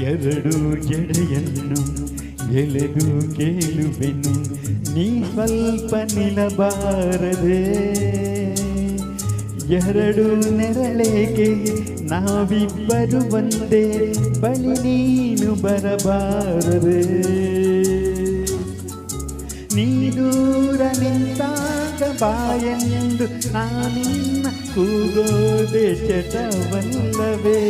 ಎರಡು ಜಡೆಯನ್ನು ಎಳೆದು ಕೇಳುವೆನು ನೀ ಸ್ವಲ್ಪ ನಿಲ್ಲಬಾರದೆ ಎರಡು ನೆರಳೆಗೆ ನಾವಿಬ್ಬರು ಒಂದೇ ಬಳಿ ನೀನು ಬರಬಾರದೆ. ನೀ ದೂರ ನಿಂತಾಗ ಬಾಯೆಂದು ನಾನಿನ್ನ ಕೂಗೋದೆ ಚಟವಲ್ಲವೇ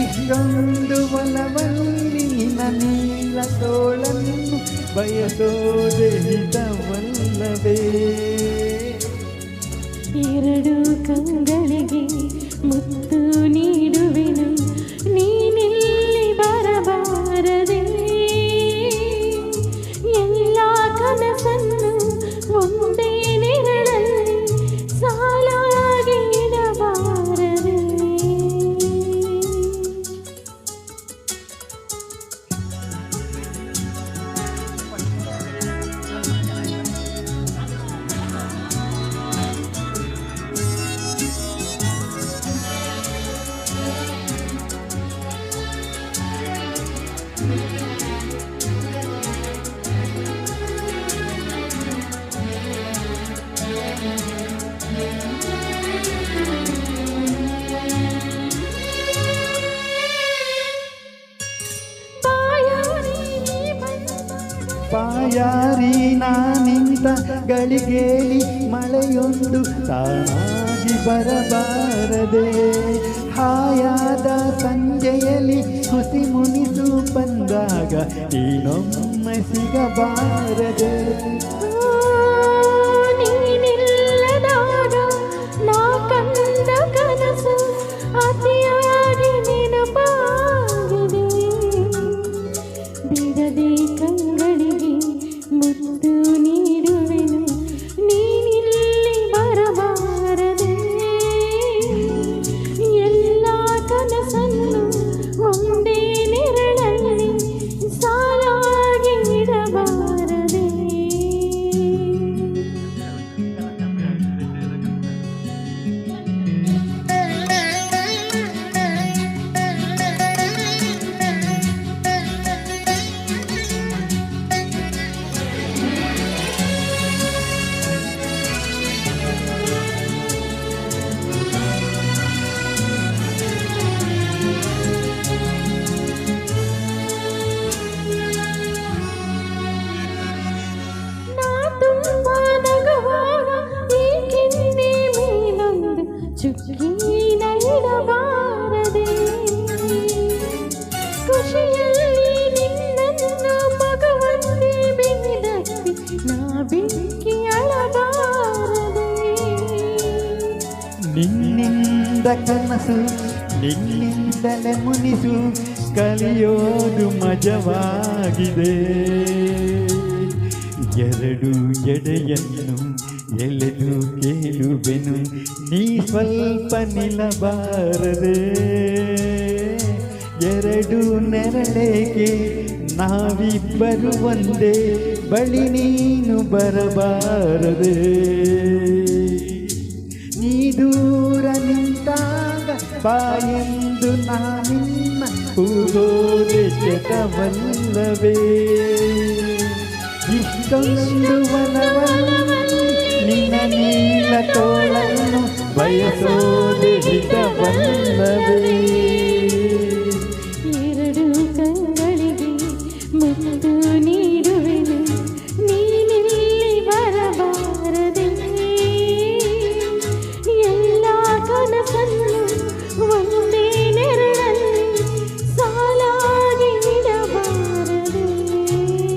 ಇಷ್ಟೊಂದು ಒಲವಲ್ಲಿ ನಿನ್ನ ನೀಲ ತೋಳನ್ನು ಬಯಸೋದೆ ಹಿತವಲ್ಲವೇ ಎರಡು ಕಂಗಳಿಗೆ ಪಾಯಾರಿ ನಾನಿಂತ ಗಳಿಗೇಲಿ ಮಳೆಯೊಂದು ತಾನಾಗಿ ಬರಬಾರದೆ. ಹಾಯಾದ ಸಂಜೆಯಲ್ಲಿ ಹುಸಿ ಮುನಿಸು ಬಂದಾಗ ಇನ್ನೊಮ್ಮೆ ಸಿಗಬಾರದೆ. ನಿನ್ನಿಂದ ಕನಸು ನಿನ್ನಿಂದಲೇ ಮುನಿಸು ಕಲಿಯೋದು ಮಜವಾಗಿದೆ. ಎರಡು ಎಡೆಯನ್ನು ಎಳೆದು ಕೇಳುವೆನು ನೀ ಸ್ವಲ್ಪ ನಿಲ್ಲಬಾರದೆ. ಎರಡು ನೆರಳೇಕೆ ನಾವಿಬ್ಬರು ಒಂದೇ ಬಳಿ ನೀನು ಬರಬಾರದೆ. ನೀ ದೂರ ನಿಂತಾಗ ಬಾಯೆಂದು ನಾನಿನ್ನ ಕೂಗೋದೆ ಚಟವಲ್ಲವೇ ಇಷ್ಟೊಂದು ಒಲವನ್ನು ನಿನ್ನ ನೀಲ ತೋಳನ್ನು ಬಯಸೋದೆ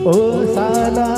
ಓ ಸಾಲಾಗಿಡಬಾರದೆ